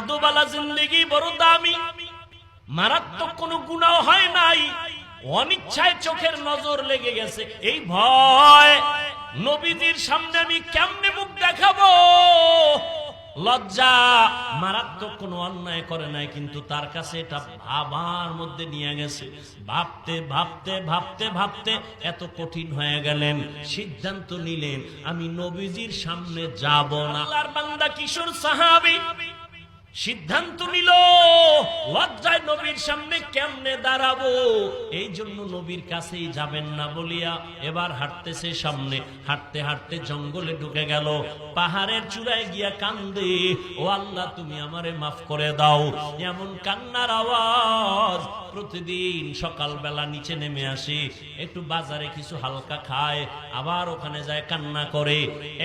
আদোবালা জিন্দগি বড় দামি। মারাত্মক কোনো গুণাও হয় নাই। অনিচ্ছায় চোখের নজর লেগে গেছে। এই ভয়, নবীজির সামনে আমি কেমনে মুখ দেখাবো? লজ্জা, মারাত্মক কোনো অন্যায় করে নাই, কিন্তু তার কাছে এটা ভাবার মধ্যে নিয়ে গেছে। ভাবতে ভাবতে ভাবতে ভাবতে এত কঠিন হয়ে গেলেন, সিদ্ধান্ত নিলেন, আমি নবীজির সামনে যাব না। আল্লাহর বান্দা কিশোর সাহাবী সিদ্ধান্ত নিল, লজ্জায় নবীর সামনে কেমনে দাঁড়াবো? এই জন্য নবীর কাছেই যাবেন না বলিয়া এবার হাঁটতেছে সামনে। হাঁটতে হাঁটতে জঙ্গলে ঢুকে গেল। পাহাড়ের চূড়ায় গিয়া কান্দে, ও আল্লাহ, তুমি আমারে মাফ করে দাও। এমন কান্নার আওয়াজ প্রতিদিন সকালবেলা নিচে নেমে আসে, একটু বাজারে কিছু হালকা খায়, আবার ওখানে যায় কান্না করে,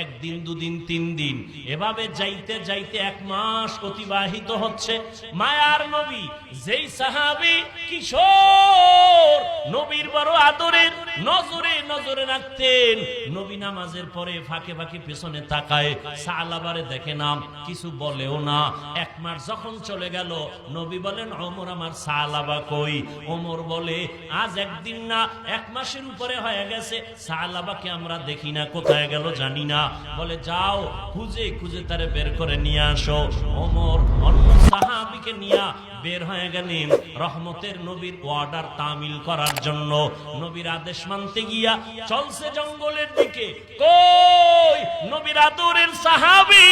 একদিন, দুদিন, তিন দিন। এভাবে যাইতে যাইতে এক মাস অতিবাহিত হচ্ছে। মায়ার নবী, যেই সাহাবি কিশোর, নবীর বড় আদরের নজরে নজরে রাখতেন। নবী নামাজের পরে ফাঁকে ফাঁকে পেছনে তাকায়। সালাবারে দেখে নাম কিছু বলেও না। এক মাস যখন চলে গেল, নবী বলেন অমর আমার সালাবা কই? ওমর বলে, আজ একদিন না, এক মাসের উপরে হয়ে গেছে। সালাবাকে আমরা দেখি না, কোথায় গেল জানি না। বলে, যাও, খুঁজে খুঁজে তারে বের করে নিয়ে আসো। ওমর অন্য সাহাবিকে নিয়ে বের হয়ে গেলেন রহমতের নবীর অর্ডার তামিল করার জন্য। নবীর আদেশ মানতে গিয়া চলছে জঙ্গলের দিকে। কই? নবীর আদরের সাহাবি!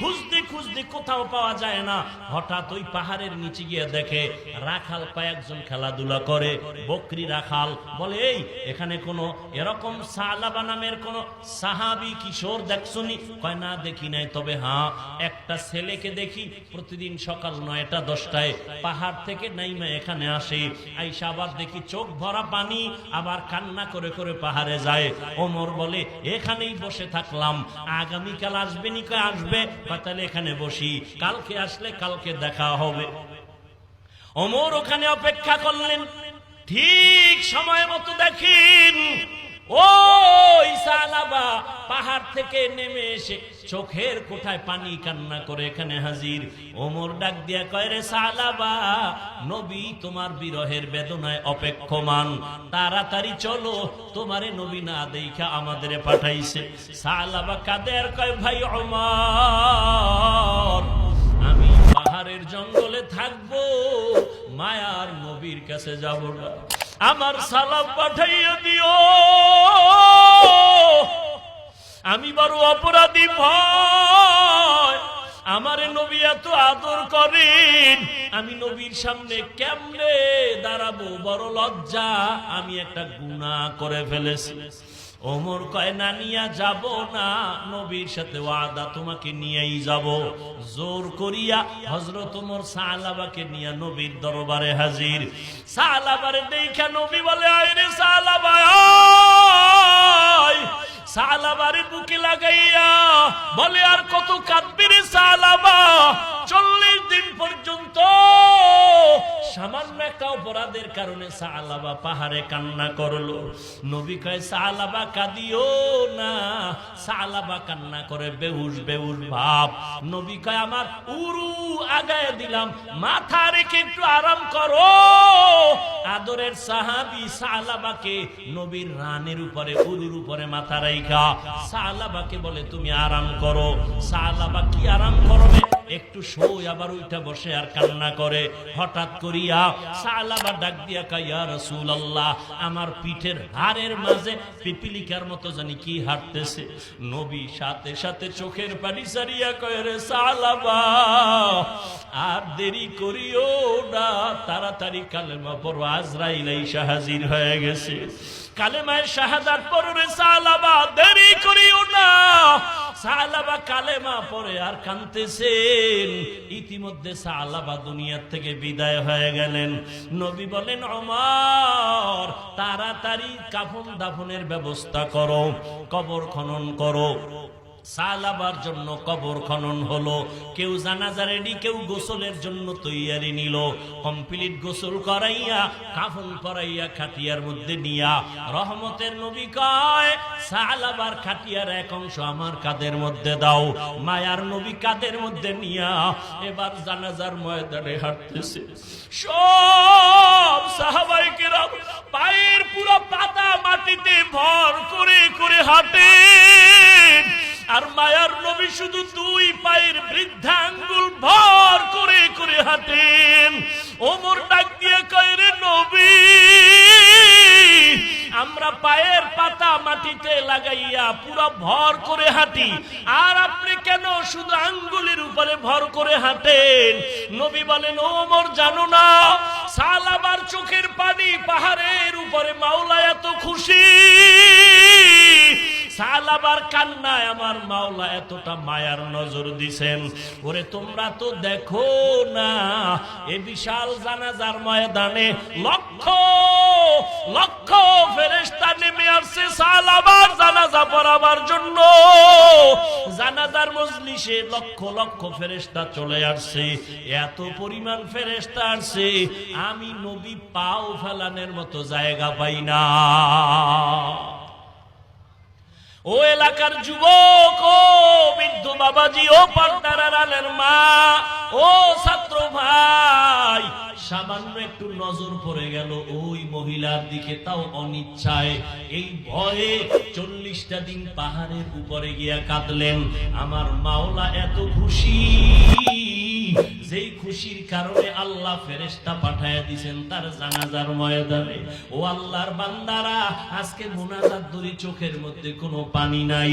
খুঁজতে খুঁজতে কোথাও পাওয়া যায় না। হঠাৎ ওই পাহাড়ের নিচে গিয়ে দেখে রাখাল কয়েকজন খেলাধুলা করে। বকরি রাখাল বলে, এই, এখানে কোনো এরকম সালাবা নামের কোন সাহাবি কিশোর দেখছনি? কয়, না, দেখি নাই। তবে হ্যাঁ একটা ছেলেকে দেখি প্রতিদিন সকাল নয়টা দশটায় পাহাড় থেকে নাইমা এখানে আসে। আইসা আবার দেখি চোখ ভরা পানি, আবার কান্না করে করে পাহাড়ে যায়। ওমর বলে, এখানেই বসে থাকলাম। আগামীকাল আসবে নি কয় আসবে? কয়, তাহলে এখানে বসি। কালকে আসলে কালকে দেখা হবে। অমর ওখানে অপেক্ষা করলেন। ঠিক সময় মতো দেখেন, ও সালাবা পাহাড় থেকে নেমে এসে চোখের কোঠায় পানি কান্না করে এখানে হাজির। ওমর ডাক দিয়া কয়, রে সালাবা, নবী তোমার বিরহের বেদনায় অপেক্ষমান। তাড়াতাড়ি চলো, তোমারে নবী না দেখা আমাদের পাঠাইছে। সালাবা কাদের কয়, ভাই অমর আমি পাহাড়ের জঙ্গলে থাকব, মায়ার নবীর কাছে যাব না। আমার সালাম পাঠাইয়া দিও। আমি বড় অপরাধী ভয়। আমারে নবী এত আদর করেন। আমি নবীর সামনে কেমনে দাঁড়াবো? বড় লজ্জা। আমি একটা গুনাহ করে ফেলেছি। ওমর কয়, না, নিয়া যাব না। নবীর সাথে ওয়াদা, তোমাকে নিয়েই যাব। জোর করিয়া হজরত ওমর সালাবাকে নিয়ে নবীর দরবারে হাজির। সালাবারে দেখা নবী বলে, আয় রে আয়। সালাবারে বুকে লাগাইয়া বলে আর কত কাঁদবি রে সালাবা চল্লিশ সামান্য একটা অপরাধের কারণে সালাবা পাহাড়ে কান্না করল। নবী কয় সালাবা কাঁদিও না সালাবা কান্না করে বেহুশ বেহুশ ভাব। নবী কয়, আমার উরু আগায় দিলাম, মাথা রেখে একটু আরাম করো। আদরের সাহাবি সালাবাকে নবীর রানের উপরে, উরুর উপরে মাথা রাইখা। সালাবাকে বলে, তুমি আরাম করো। সালাবা কি আরাম করবে একটু শোয় আবার উঠে বসে আর কান্না করে। হঠাৎ করিয়া সালাবা ডাক দিয়া কাইয়া রসুল আল্লাহ আমার পিঠের হাড়ের মাঝে পিপিলিকার মতো জানি কি হাঁটতেছে। নবী সাথে সাথে চোখের পানি সারিয়া কয়ে, রে সালাবা আর দেরি করিও না। তাড়াতাড়ি কালেমা পড়ো, আজরাইল এসে হাজির হয়ে গেছে। কালেমায় শাহাদাত পড়ো, রে সালাবা দেরি করিও না। সালাবা কালেমা পরে আর কানতেছেন ইতিমধ্যে সালাবা দুনিয়ার থেকে বিদায় হয়ে গেলেন। নবী বলেন অমর তাড়াতাড়ি কাফন দাফনের ব্যবস্থা করো, কবর খনন করো। সালাবার জন্য কবর খনন হলো। কেউ জানাজা রেডি কেউ গোসলের জন্য তৈয়ারি নিল। কমপ্লিট গোসল করাইয়া, কাফন করাইয়া খাটিয়ার মধ্যে নিয়া, রহমতের নবী কয় সালাবার খাটিয়ার এক অংশ আমার কাদের মধ্যে দাও, মায়ার নবী কাদের মধ্যে নিয়া। এবার জানাজার ময়দানে হাঁটতেছে। সব সাহাবাই কেরাম পায়ের পুরো পাতা মাটিতে ভর করে করে হাঁটে। আর মায়ার নবী শুধু দুই পায়ের বৃদ্ধাঙ্গুল ভর করে করে হাঁটেন। ওমর ডাক দিয়ে কয়, রে নবী, আমরা পায়ের পাতা মাটিতে লাগাইয়া পুরো ভর করে হাঁটি। আর আপনি কেন শুধু আঙ্গুলের উপরে ভর করে হাঁটেন? নবী বলেন, ওমর, জানো না সাল সালাবার চোখের পানি পাহাড়ের উপরে মাওলা এত খুশি। সালাবার কান্নায় আমার মাওলা এতটা মায়ার নজর দিছেন। ওরে, তোমরা তো দেখো না, এ বিশাল জানাজার ময়দানে লক্ষ লক্ষ ফেরেস্তা নেমে আসছে সালাবার জানাজা পড়াবার জন্য। জানাজার মজলিসে লক্ষ লক্ষ ফেরেস্তা চলে আসছে। এত পরিমাণ ফেরেস্তা আসছে, আমি নবী পাও ফেলানের মতো জায়গা পাই না। ও এলাকার যুবক, ও বৃদ্ধ বাবাজি, ও পর্দার মা, ও ছাত্র ভাই, সামান্য একটু নজর পড়ে গেল ওই মহিলার দিকে, তাও অনিচ্ছায়। এই ভয়ে চল্লিশটা দিন পাহাড়ের উপরে গিয়া কাঁদলেন। আমার মাওলা এত খুশি। যেই খুশির কারণে আল্লাহ ফেরেশতা পাঠায় দিছেন, তার জানাজার ময়দানে। ও আল্লাহর বান্দারা, আজকে মোনাজাত দরি চোখের মধ্যে কোনো পানি নাই।